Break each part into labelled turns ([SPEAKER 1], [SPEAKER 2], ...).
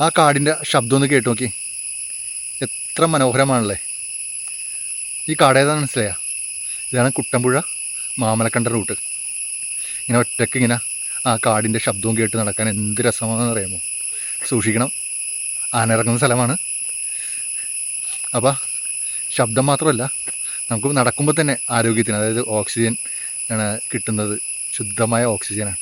[SPEAKER 1] ആ കാടിന്റെ ശബ്ദം ഒന്ന് കേട്ടു നോക്കി. എത്ര മനോഹരമാണല്ലേ. ഈ കാട് ഏതാണ് മനസ്സിലായ? ഇതാണ് കുട്ടമ്പുഴ മാമലക്കണ്ട റൂട്ട്. ഇങ്ങനെ ഒറ്റയ്ക്ക് ഇങ്ങനെ ആ കാടിന്റെ ശബ്ദവും കേട്ട് നടക്കാൻ എന്ത് രസമാണെന്ന് അറിയാമോ? സൂക്ഷിക്കണം. ആന ഇറങ്ങുന്ന സ്ഥലമാണ്. അപ്പോൾ ശബ്ദം മാത്രമല്ല നമുക്ക് നടക്കുമ്പോൾ തന്നെ ആരോഗ്യത്തിന് അതായത് ഓക്സിജൻ ആണ് കിട്ടുന്നത് ശുദ്ധമായ ഓക്സിജനാണ്.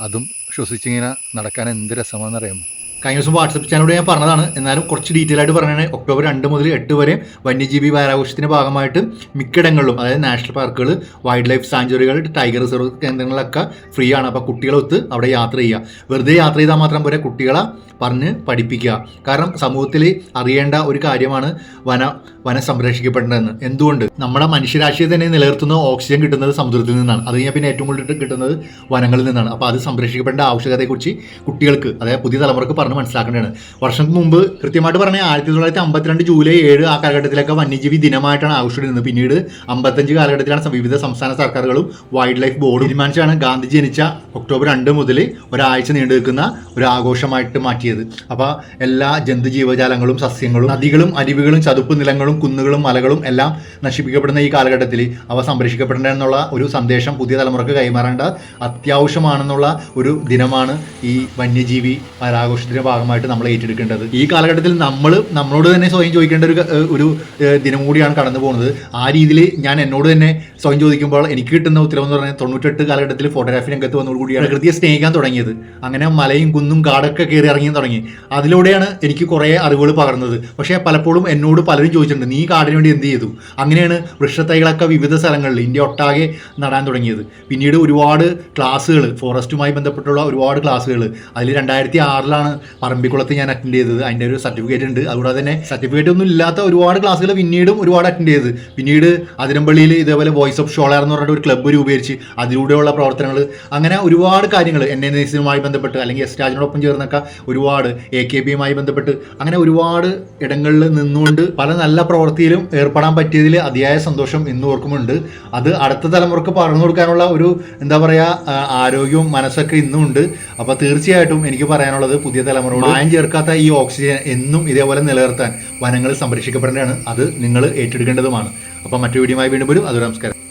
[SPEAKER 1] അതും ശ്വസിച്ചിങ്ങനെ നടക്കാൻ എന്ത് രസമാണെന്ന് അറിയാമോ?
[SPEAKER 2] കഴിഞ്ഞ ദിവസം വാട്സപ്പ് ചാനലിലൂടെ ഞാൻ പറഞ്ഞതാണ്. എന്നാലും കുറച്ച് ഡീറ്റെയിൽ ആയിട്ട് പറഞ്ഞാൽ ഒക്ടോബർ രണ്ട് മുതൽ എട്ട് വരെ വന്യജീവി വാരാഘോഷത്തിന്റെ ഭാഗമായിട്ട് മിക്കയിടങ്ങളിലും അതായത് നാഷണൽ പാർക്കുകൾ വൈൽഡ് ലൈഫ് സാഞ്ചുറികൾ ടൈഗർ റിസർവ് കേന്ദ്രങ്ങളൊക്കെ ഫ്രീ ആണ്. അപ്പോൾ കുട്ടികളൊത്ത് അവിടെ യാത്ര ചെയ്യുക. വെറുതെ യാത്ര ചെയ്താൽ മാത്രം പോരെ കുട്ടികളെ പറഞ്ഞ് പഠിപ്പിക്കുക. കാരണം സമൂഹത്തിൽ അറിയേണ്ട ഒരു കാര്യമാണ് വന വനം സംരക്ഷിക്കപ്പെടേണ്ടതെന്ന്. എന്തുകൊണ്ട്? നമ്മുടെ മനുഷ്യരാശിയെ തന്നെ നിലനിർത്തുന്ന ഓക്സിജൻ കിട്ടുന്നത് സമുദ്രത്തിൽ നിന്നാണ്. അത് കഴിഞ്ഞാൽ പിന്നെ ഏറ്റവും കൂടുതൽ കിട്ടുന്നത് വനങ്ങളിൽ നിന്നാണ്. അപ്പോൾ അത് സംരക്ഷിക്കപ്പെടേണ്ട ആവശ്യകതയെക്കുറിച്ച് കുട്ടികൾക്ക് അതായത് പുതിയ തലമുറയ്ക്ക് പറഞ്ഞ് മനസ്സിലാക്കേണ്ടതാണ്. വർഷം മുമ്പ് കൃത്യമായിട്ട് പറഞ്ഞാൽ ആയിരത്തി തൊള്ളായിരത്തി അമ്പത്തിരണ്ട് ജൂലൈ ഏഴ് ആ കാലഘട്ടത്തിലൊക്കെ വന്യജീവി ദിനമായിട്ടാണ് ആഘോഷിച്ചിരുന്നത് പിന്നീട് അമ്പത്തഞ്ച് കാലഘട്ടത്തിലാണ് വിവിധ സംസ്ഥാന സർക്കാരുകളും വൈൽഡ് ലൈഫ് ബോർഡും തീരുമാനിച്ചാണ് ഗാന്ധി ജനിച്ച ഒക്ടോബർ രണ്ട് മുതൽ ഒരാഴ്ച നീണ്ടു നിൽക്കുന്ന ഒരു ആഘോഷമായിട്ട് മാറ്റിയത്. അപ്പോൾ എല്ലാ ജന്തു ജീവജാലങ്ങളും സസ്യങ്ങളും നദികളും അരുവികളും ചതുപ്പ് നിലങ്ങളും കുന്നുകളും മലകളും എല്ലാം നശിപ്പിക്കപ്പെടുന്ന ഈ കാലഘട്ടത്തിൽ അവ സംരക്ഷിക്കപ്പെടേണ്ട എന്നുള്ള ഒരു സന്ദേശം പുതിയ തലമുറയ്ക്ക് കൈമാറേണ്ട അത്യാവശ്യമാണെന്നുള്ള ഒരു ദിനമാണ് ഈ വന്യജീവി വാരാഘോഷത്തിന്റെ ഭാഗമായിട്ട് നമ്മൾ ഏറ്റെടുക്കേണ്ടത്. ഈ കാലഘട്ടത്തിൽ നമ്മൾ നമ്മളോട് തന്നെ സ്വയം ചോദിക്കേണ്ട ഒരു ഒരു ദിനം കൂടിയാണ് കടന്നു പോകുന്നത്. ആ രീതിയിൽ ഞാൻ എന്നോട് തന്നെ സ്വയം ചോദിക്കുമ്പോൾ എനിക്ക് കിട്ടുന്ന ഉത്തരവ് എന്ന് പറഞ്ഞാൽ തൊണ്ണൂറ്റെട്ട് കാലഘട്ടത്തിൽ ഫോട്ടോഗ്രാഫി രംഗത്ത് വന്നതോടുകൂടിയാണ് പ്രകൃതിയെ സ്നേഹിക്കാൻ തുടങ്ങിയത്. അങ്ങനെ മലയും കുന്നും കാടൊക്കെ കയറി ഇറങ്ങി തുടങ്ങി. അതിലൂടെയാണ് എനിക്ക് കുറേ അറിവുകൾ പകർന്നത്. പക്ഷേ പലപ്പോഴും എന്നോട് പലരും ചോദിച്ചിട്ടുണ്ട് നീ കാടിന് വേണ്ടി എന്ത് ചെയ്തു? അങ്ങനെയാണ് വൃക്ഷത്തൈകളൊക്കെ വിവിധ സ്ഥലങ്ങളിൽ ഇന്ത്യ ഒട്ടാകെ നടാൻ തുടങ്ങിയത്. പിന്നീട് ഒരുപാട് ക്ലാസ്സുകൾ ഫോറസ്റ്റുമായി ബന്ധപ്പെട്ടുള്ള ഒരുപാട് ക്ലാസ്സുകൾ. അതിൽ രണ്ടായിരത്തി ആറിലാണ് പറമ്പിക്കുളത്ത് ഞാൻ അറ്റൻഡ് ചെയ്തത്. അതിന്റെ ഒരു സർട്ടിഫിക്കറ്റ് ഉണ്ട്. അതുകൂടാതെ തന്നെ സർട്ടിഫിക്കറ്റ് ഒന്നും ഇല്ലാത്ത ഒരുപാട് ക്ലാസ്സുകൾ പിന്നീടും ഒരുപാട് അറ്റൻഡ് ചെയ്ത്. പിന്നീട് അതിരമ്പള്ളിയിൽ ഇതേപോലെ വോയിസ് ഓഫ് ഷോളർ എന്ന് പറഞ്ഞിട്ട് ഒരു ക്ലബ്ബ് രൂപീകരിച്ച് അതിലൂടെയുള്ള പ്രവർത്തനങ്ങൾ. അങ്ങനെ ഒരുപാട് കാര്യങ്ങൾ എൻ എൻ എസുമായി ബന്ധപ്പെട്ട് അല്ലെങ്കിൽ എസ് രാജിനോടൊപ്പം ചേർന്നൊക്കെ ഒരുപാട് എ കെ ബിയുമായി ബന്ധപ്പെട്ട് അങ്ങനെ ഒരുപാട് ഇടങ്ങളിൽ നിന്നുകൊണ്ട് പല നല്ല പ്രവൃത്തിയിലും ഏർപ്പെടാൻ പറ്റിയതിൽ അതിയായ സന്തോഷം ഇന്ന് ഓർക്കുമുണ്ട് അത് അടുത്ത തലമുറയ്ക്ക് പറഞ്ഞു കൊടുക്കാനുള്ള ഒരു എന്താ പറയുക ആരോഗ്യവും മനസ്സൊക്കെ ഇന്നും ഉണ്ട് അപ്പോൾ തീർച്ചയായിട്ടും എനിക്ക് പറയാനുള്ളത് പുതിയ തലമുറയോട് മായം ചേർക്കാത്ത ഈ ഓക്സിജൻ എന്നും ഇതേപോലെ നിലനിർത്താൻ വനങ്ങൾ സംരക്ഷിക്കപ്പെടേണ്ടതാണ്. അത് നിങ്ങൾ ഏറ്റെടുക്കേണ്ടതുമാണ്. അപ്പം മറ്റു വീഡിയോയുമായി വീണ്ടും വരും. അതൊരു നമസ്കാരം.